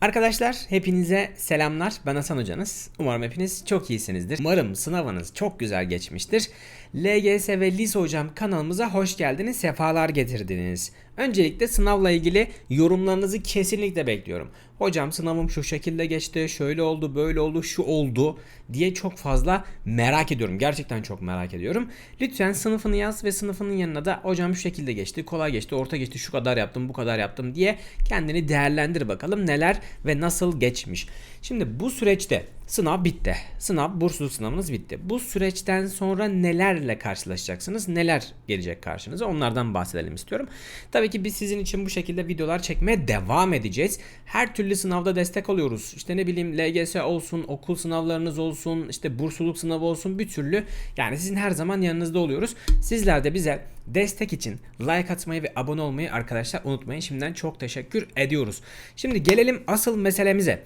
Arkadaşlar hepinize selamlar. Ben Hasan hocanız. Umarım hepiniz çok iyisinizdir. Umarım sınavınız çok güzel geçmiştir. LGS ve Lise hocam kanalımıza hoş geldiniz. Sefalar getirdiniz. Öncelikle sınavla ilgili yorumlarınızı kesinlikle bekliyorum. Hocam sınavım şu şekilde geçti, şöyle oldu, böyle oldu, şu oldu diye çok fazla merak ediyorum. Gerçekten çok merak ediyorum. Lütfen sınıfını yaz ve sınıfının yanına da hocam şu şekilde geçti, kolay geçti, orta geçti, şu kadar yaptım, bu kadar yaptım diye kendini değerlendir bakalım neler ve nasıl geçmiş. Şimdi bu süreçte sınav bitti. Sınav, bursluluk sınavınız bitti. Bu süreçten sonra nelerle karşılaşacaksınız? Neler gelecek karşınıza? Onlardan bahsedelim istiyorum. Tabii ki biz sizin için bu şekilde videolar çekmeye devam edeceğiz. Her türlü sınavda destek alıyoruz. İşte ne bileyim LGS olsun, okul sınavlarınız olsun, işte bursluluk sınavı olsun bir türlü. Yani sizin her zaman yanınızda oluyoruz. Sizler de bize destek için like atmayı ve abone olmayı arkadaşlar unutmayın. Şimdiden çok teşekkür ediyoruz. Şimdi gelelim asıl meselemize.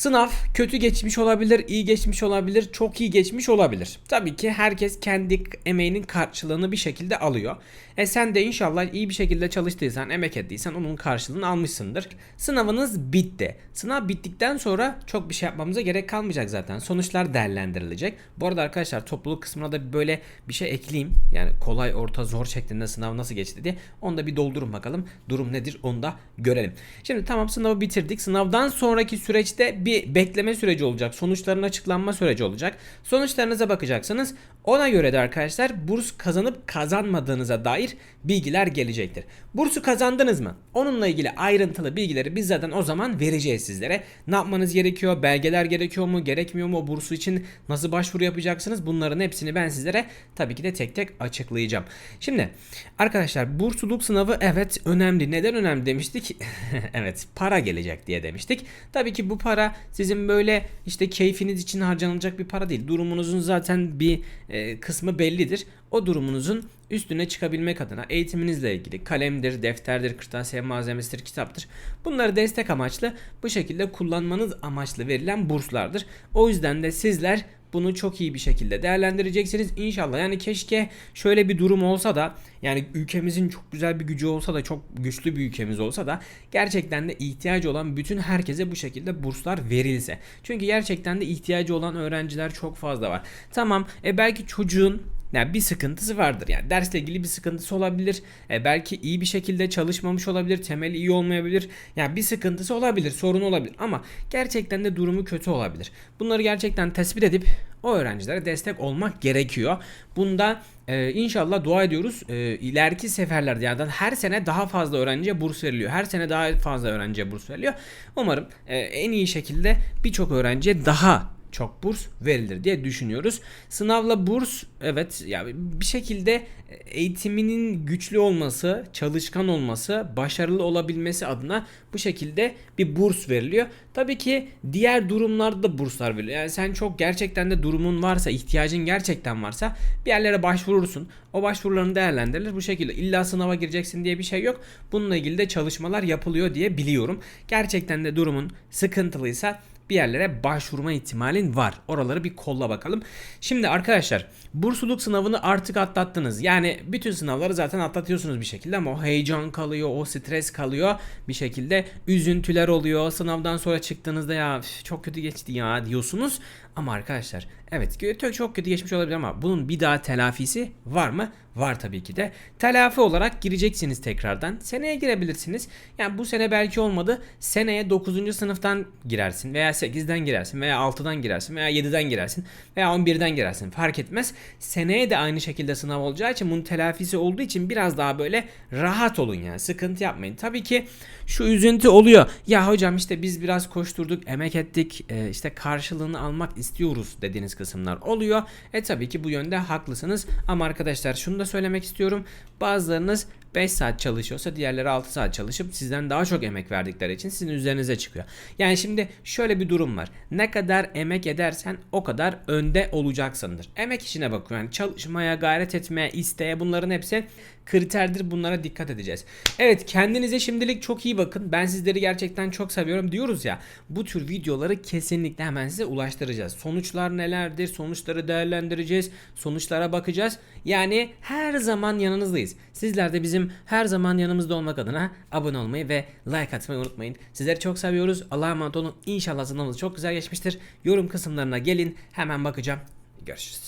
Sınav kötü geçmiş olabilir, iyi geçmiş olabilir, çok iyi geçmiş olabilir. Tabii ki herkes kendi emeğinin karşılığını bir şekilde alıyor. E sen de inşallah iyi bir şekilde çalıştıysan, emek ettiysen onun karşılığını almışsındır. Sınavınız bitti. Sınav bittikten sonra çok bir şey yapmamıza gerek kalmayacak zaten. Sonuçlar değerlendirilecek. Bu arada arkadaşlar topluluk kısmına da böyle bir şey ekleyeyim. Yani kolay, orta, zor şeklinde sınav nasıl geçti diye. Onu da bir doldurun bakalım. Durum nedir onu da görelim. Şimdi tamam sınavı bitirdik. Sınavdan sonraki süreçte bir bekleme süreci olacak. Sonuçların açıklanma süreci olacak. Sonuçlarınıza bakacaksınız. Ona göre de arkadaşlar burs kazanıp kazanmadığınıza dair bilgiler gelecektir. Bursu kazandınız mı? Onunla ilgili ayrıntılı bilgileri biz zaten o zaman vereceğiz sizlere. Ne yapmanız gerekiyor? Belgeler gerekiyor mu? Gerekmiyor mu? O bursu için nasıl başvuru yapacaksınız? Bunların hepsini ben sizlere tabii ki de tek tek açıklayacağım. Şimdi arkadaşlar bursluluk sınavı evet önemli. Neden önemli demiştik? evet para gelecek diye demiştik. Tabii ki bu para sizin böyle işte keyfiniz için harcanılacak bir para değil. Durumunuzun zaten bir e, kısmı bellidir. O durumunuzun üstüne çıkabilmek adına eğitiminizle ilgili kalemdir, defterdir, kırtasiye malzemesidir, kitaptır. Bunları destek amaçlı bu şekilde kullanmanız amaçlı verilen burslardır. O yüzden de sizler bunu çok iyi bir şekilde değerlendireceksiniz inşallah. Yani keşke şöyle bir durum olsa da yani ülkemizin çok güzel bir gücü olsa da çok güçlü bir ülkemiz olsa da gerçekten de ihtiyacı olan bütün herkese bu şekilde burslar verilse. Çünkü gerçekten de ihtiyacı olan öğrenciler çok fazla var. Tamam e belki çocuğun yani bir sıkıntısı vardır. Yani dersle ilgili bir sıkıntısı olabilir. E, belki iyi bir şekilde çalışmamış olabilir. Temeli iyi olmayabilir. Yani bir sıkıntısı olabilir. Sorun olabilir. Ama gerçekten de durumu kötü olabilir. Bunları gerçekten tespit edip o öğrencilere destek olmak gerekiyor. Bunda e, inşallah dua ediyoruz. E, ileriki seferlerde yani her sene daha fazla öğrenciye burs veriliyor. Her sene daha fazla öğrenciye burs veriliyor. Umarım e, en iyi şekilde birçok öğrenciye daha çok burs verilir diye düşünüyoruz. Sınavla burs evet yani bir şekilde eğitiminin güçlü olması, çalışkan olması, başarılı olabilmesi adına bu şekilde bir burs veriliyor. Tabii ki diğer durumlarda da burslar veriliyor. Yani sen çok gerçekten de durumun varsa, ihtiyacın gerçekten varsa bir yerlere başvurursun. O başvuruların değerlendirilir bu şekilde. İlla sınava gireceksin diye bir şey yok. Bununla ilgili de çalışmalar yapılıyor diye biliyorum. Gerçekten de durumun sıkıntılıysa bir yerlere başvurma ihtimalin var. Oraları bir kolla bakalım. Şimdi arkadaşlar bursluluk sınavını artık atlattınız. Yani bütün sınavları zaten atlatıyorsunuz bir şekilde ama o heyecan kalıyor, o stres kalıyor. Bir şekilde üzüntüler oluyor. Sınavdan sonra çıktığınızda ya çok kötü geçti ya diyorsunuz. Ama arkadaşlar evet çok kötü geçmiş olabilir ama bunun bir daha telafisi var mı? Var tabii ki de. Telafi olarak gireceksiniz tekrardan. Seneye girebilirsiniz. Yani bu sene belki olmadı. Seneye 9. sınıftan girersin veya 8'den girersin veya 6'dan girersin veya 7'den girersin veya 11'den girersin. Fark etmez. Seneye de aynı şekilde sınav olacağı için bunun telafisi olduğu için biraz daha böyle rahat olun yani. Sıkıntı yapmayın. Tabii ki şu üzüntü oluyor. Ya hocam işte biz biraz koşturduk, emek ettik. işte karşılığını almak istiyoruz dediğiniz kısımlar oluyor. E tabii ki bu yönde haklısınız. Ama arkadaşlar şunu da söylemek istiyorum. Bazılarınız 5 saat çalışıyorsa diğerleri 6 saat çalışıp sizden daha çok emek verdikleri için sizin üzerinize çıkıyor. Yani şimdi şöyle bir durum var. Ne kadar emek edersen o kadar önde olacaksındır. Emek işine bakıyor. Yani çalışmaya, gayret etmeye, isteğe bunların hepsi kriterdir. Bunlara dikkat edeceğiz. Evet kendinize şimdilik çok iyi bakın. Ben sizleri gerçekten çok seviyorum diyoruz ya. Bu tür videoları kesinlikle hemen size ulaştıracağız. Sonuçlar nelerdir? Sonuçları değerlendireceğiz. Sonuçlara bakacağız. Yani her zaman yanınızdayız. Sizler de bizim her zaman yanımızda olmak adına abone olmayı ve like atmayı unutmayın. Sizleri çok seviyoruz. Allah'a emanet olun. İnşallah sınavınız çok güzel geçmiştir. Yorum kısımlarına gelin. Hemen bakacağım. Görüşürüz.